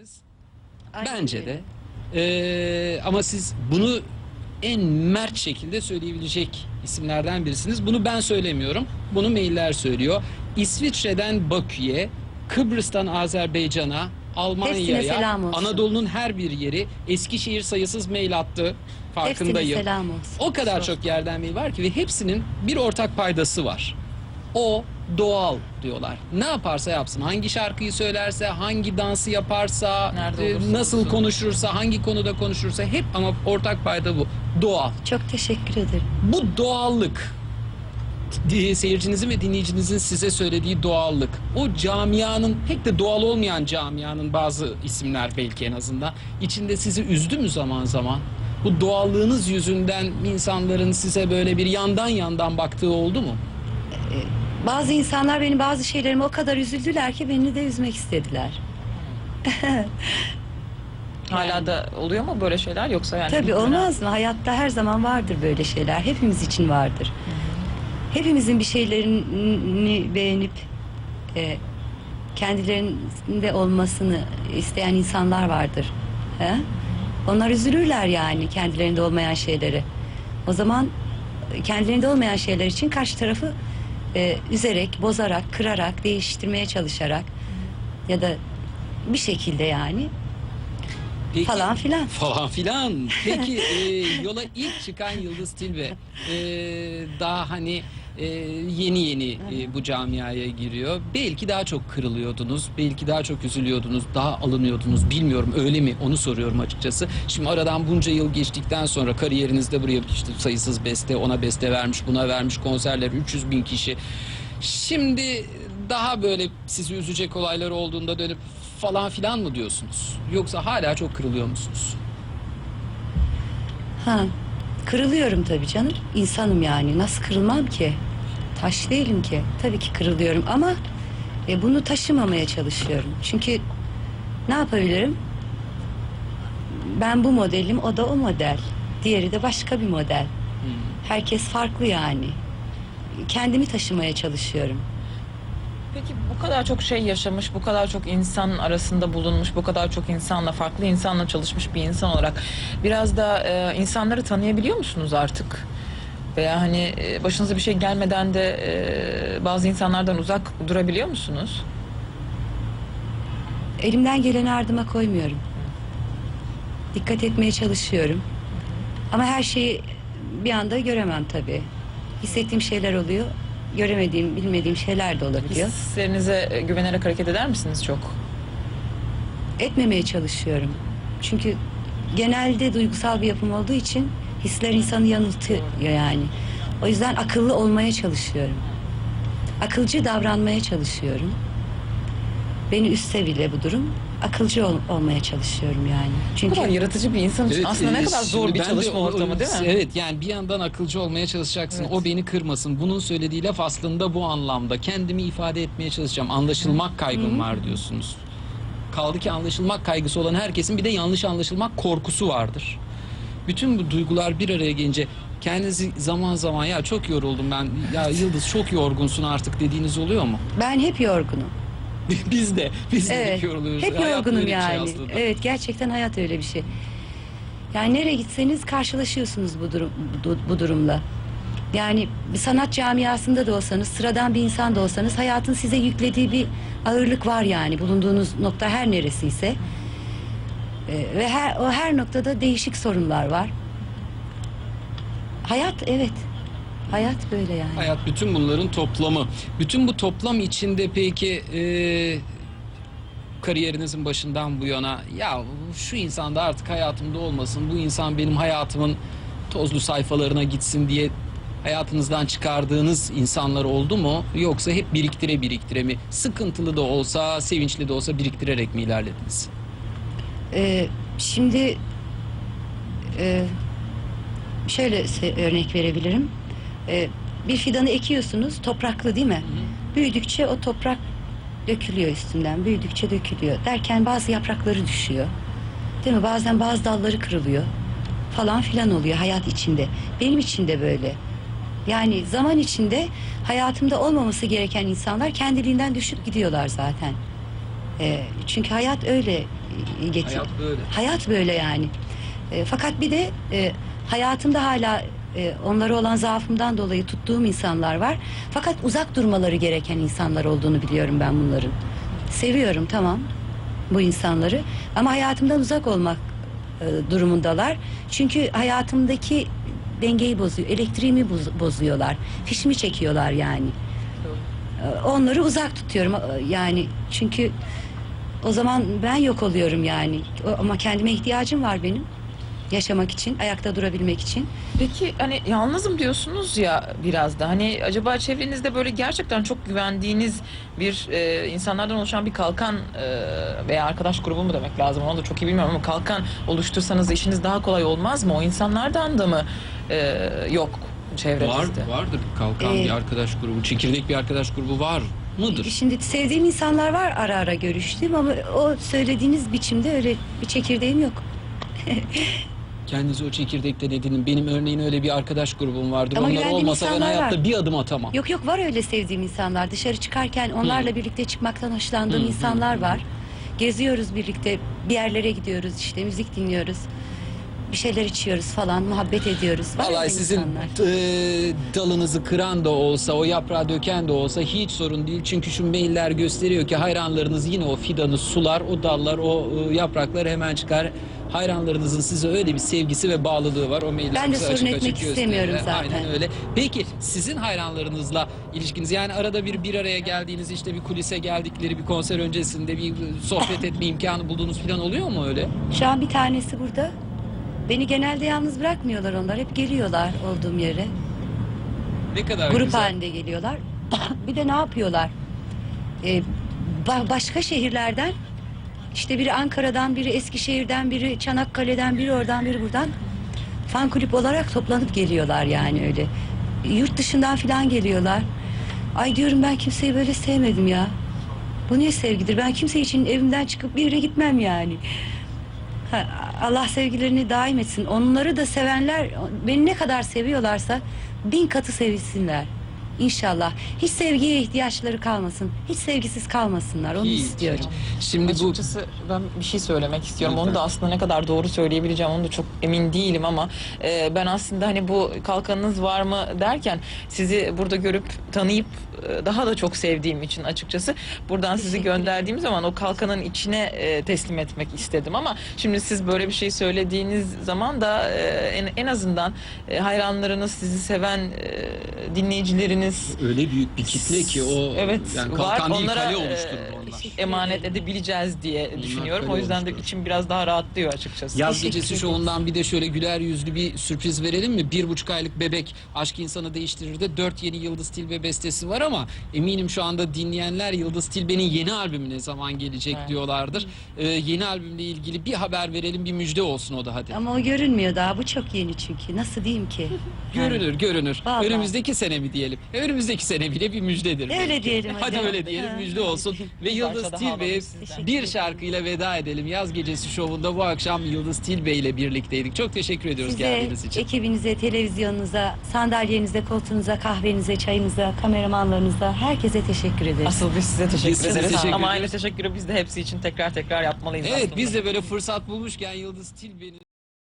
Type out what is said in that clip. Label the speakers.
Speaker 1: misiniz?
Speaker 2: Aynen
Speaker 1: Bence de. Ee, ama siz bunu en mert şekilde söyleyebilecek isimlerden birisiniz. Bunu ben söylemiyorum. Bunu mailler söylüyor. İsviçre'den Bakü'ye, Kıbrıs'tan Azerbaycan'a, Almanya'ya. Anadolu'nun her bir yeri, Eskişehir sayısız mail attı. Farkındayım. O kadar çok yerden mail var ki ve hepsinin bir ortak paydası var. O doğal diyorlar. Ne yaparsa yapsın, hangi şarkıyı söylerse, hangi dansı yaparsa,
Speaker 3: Nerede
Speaker 1: e,
Speaker 3: olursa
Speaker 1: nasıl
Speaker 3: olsun.
Speaker 1: konuşursa, hangi konuda konuşursa hep ama ortak payda bu. Doğal.
Speaker 2: Çok teşekkür ederim.
Speaker 1: Bu doğallık seyircinizin ve dinleyicinizin size söylediği doğallık. O camianın pek de doğal olmayan camianın bazı isimler belki en azından içinde sizi üzdü mü zaman zaman? Bu doğallığınız yüzünden insanların size böyle bir yandan yandan baktığı oldu mu?
Speaker 2: Bazı insanlar benim bazı şeylerime o kadar üzüldüler ki beni de üzmek istediler.
Speaker 3: Hala da oluyor mu böyle şeyler yoksa yani?
Speaker 2: Tabii olmaz mı? Hayatta her zaman vardır böyle şeyler. Hepimiz için vardır. Hepimizin bir şeylerini beğenip e, kendilerinde olmasını isteyen insanlar vardır. He? Onlar üzülürler yani kendilerinde olmayan şeyleri. O zaman kendilerinde olmayan şeyler için karşı tarafı e, üzerek, bozarak, kırarak, değiştirmeye çalışarak ya da bir şekilde yani
Speaker 1: Peki-
Speaker 2: falan filan.
Speaker 1: Falan filan. Peki e, yola ilk çıkan Yıldız Tilbe e, daha hani e, yeni yeni e, bu camiaya giriyor. Belki daha çok kırılıyordunuz, belki daha çok üzülüyordunuz, daha alınıyordunuz. Bilmiyorum öyle mi? Onu soruyorum açıkçası. Şimdi aradan bunca yıl geçtikten sonra kariyerinizde buraya işte sayısız beste, ona beste vermiş, buna vermiş konserler 300 bin kişi. Şimdi daha böyle sizi üzecek olaylar olduğunda dönüp falan filan mı diyorsunuz? Yoksa hala çok kırılıyor musunuz?
Speaker 2: Ha, kırılıyorum tabii canım. İnsanım yani. Nasıl kırılmam ki? Taş değilim ki. Tabii ki kırılıyorum ama e, bunu taşımamaya çalışıyorum. Çünkü ne yapabilirim? Ben bu modelim, o da o model. Diğeri de başka bir model. Herkes farklı yani. Kendimi taşımaya çalışıyorum.
Speaker 3: Peki bu kadar çok şey yaşamış, bu kadar çok insan arasında bulunmuş, bu kadar çok insanla, farklı insanla çalışmış bir insan olarak biraz da e, insanları tanıyabiliyor musunuz artık? Veya hani e, başınıza bir şey gelmeden de e, bazı insanlardan uzak durabiliyor musunuz?
Speaker 2: Elimden geleni ardıma koymuyorum. Dikkat etmeye çalışıyorum. Ama her şeyi bir anda göremem tabii. Hissettiğim şeyler oluyor. Göremediğim, bilmediğim şeyler de olabiliyor.
Speaker 3: Hislerinize e, güvenerek hareket eder misiniz çok?
Speaker 2: Etmemeye çalışıyorum. Çünkü genelde duygusal bir yapım olduğu için hisler insanı yanıltıyor yani. O yüzden akıllı olmaya çalışıyorum. Akılcı davranmaya çalışıyorum. Beni üstse bile bu durum akılcı ol- olmaya çalışıyorum yani.
Speaker 3: Bu
Speaker 2: Çünkü
Speaker 3: kadar yaratıcı bir insan için aslında ne
Speaker 1: e,
Speaker 3: kadar zor
Speaker 1: şimdi
Speaker 3: bir
Speaker 1: ben de
Speaker 3: çalışma
Speaker 1: o-
Speaker 3: ortamı değil mi?
Speaker 1: Evet yani bir yandan akılcı olmaya çalışacaksın.
Speaker 3: Evet.
Speaker 1: O beni kırmasın. Bunun söylediği laf aslında bu anlamda. Kendimi ifade etmeye çalışacağım. Anlaşılmak kaygım var diyorsunuz. Kaldı ki anlaşılmak kaygısı olan herkesin bir de yanlış anlaşılmak korkusu vardır. Bütün bu duygular bir araya gelince kendinizi zaman zaman ya çok yoruldum ben ya Yıldız çok yorgunsun artık dediğiniz oluyor mu?
Speaker 2: ben hep yorgunum.
Speaker 1: biz de biz de
Speaker 2: Evet.
Speaker 1: hep yoruluyoruz.
Speaker 2: Hep
Speaker 1: Hayat
Speaker 2: yorgunum
Speaker 1: böyle bir şey
Speaker 2: yani.
Speaker 1: aslında.
Speaker 2: evet gerçekten hayat öyle bir şey. Yani nereye gitseniz karşılaşıyorsunuz bu durum bu, bu durumla. Yani bir sanat camiasında da olsanız, sıradan bir insan da olsanız hayatın size yüklediği bir ağırlık var yani bulunduğunuz nokta her neresiyse. Ee, ve her o her noktada değişik sorunlar var. Hayat evet. Hayat böyle yani.
Speaker 1: Hayat bütün bunların toplamı. Bütün bu toplam içinde peki e, kariyerinizin başından bu yana ya şu insan da artık hayatımda olmasın. Bu insan benim hayatımın tozlu sayfalarına gitsin diye hayatınızdan çıkardığınız insanlar oldu mu? Yoksa hep biriktire biriktire mi? Sıkıntılı da olsa, sevinçli de olsa biriktirerek mi ilerlediniz?
Speaker 2: Ee, şimdi e, şöyle örnek verebilirim. Ee, bir fidanı ekiyorsunuz, topraklı değil mi? Büyüdükçe o toprak dökülüyor üstünden, büyüdükçe dökülüyor. Derken bazı yaprakları düşüyor. Değil mi? Bazen bazı dalları kırılıyor. Falan filan oluyor hayat içinde. Benim için de böyle. Yani zaman içinde hayatımda olmaması gereken insanlar kendiliğinden düşüp gidiyorlar zaten. E, çünkü hayat öyle e, getir.
Speaker 1: Hayat böyle.
Speaker 2: Hayat böyle yani. E, fakat bir de e, hayatımda hala e, onlara olan zaafımdan dolayı tuttuğum insanlar var. Fakat uzak durmaları gereken insanlar olduğunu biliyorum ben bunların. Seviyorum tamam bu insanları ama hayatımdan uzak olmak e, durumundalar. Çünkü hayatımdaki dengeyi bozuyor, elektriğimi boz- bozuyorlar, fişimi çekiyorlar yani. E, Onları uzak tutuyorum E, yani çünkü o zaman ben yok oluyorum yani. O- Ama kendime ihtiyacım var benim. Yaşamak için, ayakta durabilmek için.
Speaker 3: Peki hani yalnızım diyorsunuz ya biraz da hani acaba çevrenizde böyle gerçekten çok güvendiğiniz bir e, insanlardan oluşan bir kalkan e, veya arkadaş grubu mu demek lazım onu da çok iyi bilmiyorum ama kalkan oluştursanız işiniz daha kolay olmaz mı? O insanlardan da mı e, yok
Speaker 1: Var,
Speaker 3: çevrenizde?
Speaker 1: vardır kalkan
Speaker 2: Ee,
Speaker 1: bir arkadaş grubu, çekirdek bir arkadaş grubu var mıdır?
Speaker 2: Şimdi sevdiğim insanlar var ara ara görüştüğüm ama o söylediğiniz biçimde öyle bir çekirdeğim yok.
Speaker 1: Kendinizi o çekirdekten edinin. Benim örneğin öyle bir arkadaş grubum vardır.
Speaker 2: Ama
Speaker 1: Onlar
Speaker 2: güvendiğim
Speaker 1: olmasa ben
Speaker 2: insanlar
Speaker 1: hayatta
Speaker 2: var.
Speaker 1: bir adım atamam.
Speaker 2: Yok yok var öyle sevdiğim insanlar. Dışarı çıkarken onlarla birlikte çıkmaktan hoşlandığım insanlar var. Geziyoruz birlikte, bir yerlere gidiyoruz işte müzik dinliyoruz. Bir şeyler içiyoruz falan, muhabbet ediyoruz. Var
Speaker 1: Vallahi sizin
Speaker 2: insanlar.
Speaker 1: e, dalınızı kıran da olsa, o yaprağı döken de olsa hiç sorun değil. Çünkü şu mailler gösteriyor ki hayranlarınız yine o fidanı sular, o dallar, o e, yapraklar hemen çıkar. Hayranlarınızın size öyle bir sevgisi ve bağlılığı var. O mailler
Speaker 2: Ben de
Speaker 1: bize
Speaker 2: sorun
Speaker 1: açık
Speaker 2: etmek
Speaker 1: açık
Speaker 2: istemiyorum
Speaker 1: gösteriyor.
Speaker 2: zaten.
Speaker 1: Aynen öyle. Peki sizin hayranlarınızla ilişkiniz yani arada bir bir araya geldiğiniz işte bir kulise geldikleri bir konser öncesinde bir sohbet etme imkanı bulduğunuz falan oluyor mu öyle?
Speaker 2: Şu an bir tanesi burada. Beni genelde yalnız bırakmıyorlar onlar. Hep geliyorlar olduğum yere.
Speaker 1: Ne kadar
Speaker 2: Grup
Speaker 1: güzel.
Speaker 2: halinde geliyorlar. bir de ne yapıyorlar? Ee, ba- başka şehirlerden işte biri Ankara'dan, biri Eskişehir'den, biri Çanakkale'den, biri oradan, biri buradan fan kulüp olarak toplanıp geliyorlar yani öyle. Yurt dışından filan geliyorlar. Ay diyorum ben kimseyi böyle sevmedim ya. Bu ne sevgidir? Ben kimse için evimden çıkıp bir yere gitmem yani. Allah sevgilerini daim etsin. Onları da sevenler beni ne kadar seviyorlarsa bin katı sevilsinler. İnşallah. Hiç sevgiye ihtiyaçları kalmasın. Hiç sevgisiz kalmasınlar. Onu
Speaker 1: Hiç,
Speaker 2: istiyorum.
Speaker 1: Şimdi bu
Speaker 3: Açıkçası ben bir şey söylemek istiyorum. Onu da aslında ne kadar doğru söyleyebileceğim onu da çok emin değilim ama e, ben aslında hani bu kalkanınız var mı derken sizi burada görüp tanıyıp e, daha da çok sevdiğim için açıkçası buradan sizi gönderdiğim zaman o kalkanın içine e, teslim etmek istedim ama şimdi siz böyle bir şey söylediğiniz zaman da e, en, en azından e, hayranlarınız sizi seven e, dinleyicileriniz
Speaker 1: öyle büyük bir kitle ki o
Speaker 3: Evet,
Speaker 1: yani
Speaker 3: var.
Speaker 1: kalkan değil
Speaker 3: Onlara,
Speaker 1: kale oluşturur
Speaker 3: emanet edebileceğiz diye
Speaker 1: Onlar
Speaker 3: düşünüyorum. O yüzden de
Speaker 1: olmuştur.
Speaker 3: içim biraz daha rahatlıyor açıkçası.
Speaker 1: Yaz
Speaker 2: Teşekkür
Speaker 1: gecesi
Speaker 2: ederiz.
Speaker 1: şovundan bir de şöyle güler yüzlü bir sürpriz verelim mi? Bir buçuk aylık bebek aşk insanı değiştirir de dört yeni Yıldız Tilbe bestesi var ama eminim şu anda dinleyenler Yıldız Tilbe'nin yeni albümü ne zaman gelecek
Speaker 3: Evet.
Speaker 1: diyorlardır. Ee, yeni albümle ilgili bir haber verelim bir müjde olsun o da hadi.
Speaker 2: Ama o görünmüyor daha. Bu çok yeni çünkü. Nasıl diyeyim ki?
Speaker 1: Görünür görünür.
Speaker 2: Vallahi.
Speaker 1: Önümüzdeki sene mi diyelim? Önümüzdeki sene bile bir müjdedir.
Speaker 2: Öyle
Speaker 1: belki.
Speaker 2: diyelim
Speaker 1: Hadi
Speaker 2: hadi.
Speaker 1: öyle diyelim
Speaker 2: Ha.
Speaker 1: müjde olsun. Ve Yıldız Tilbe'ye bir şarkıyla veda edelim. Yaz gecesi şovunda bu akşam Yıldız Tilbe ile birlikteydik. Çok teşekkür ediyoruz
Speaker 2: Size,
Speaker 1: geldiğiniz için.
Speaker 2: ekibinize, televizyonunuza, sandalyenize, koltuğunuza, kahvenize, çayınıza, kameramanlarınıza herkese teşekkür ederiz.
Speaker 3: Asıl biz size teşekkür
Speaker 1: size
Speaker 3: ederiz.
Speaker 1: teşekkür
Speaker 3: Ama aynı teşekkürü biz de hepsi için tekrar tekrar yapmalıyız
Speaker 1: Evet
Speaker 3: aslında.
Speaker 1: biz de böyle fırsat bulmuşken Yıldız Tilbe'nin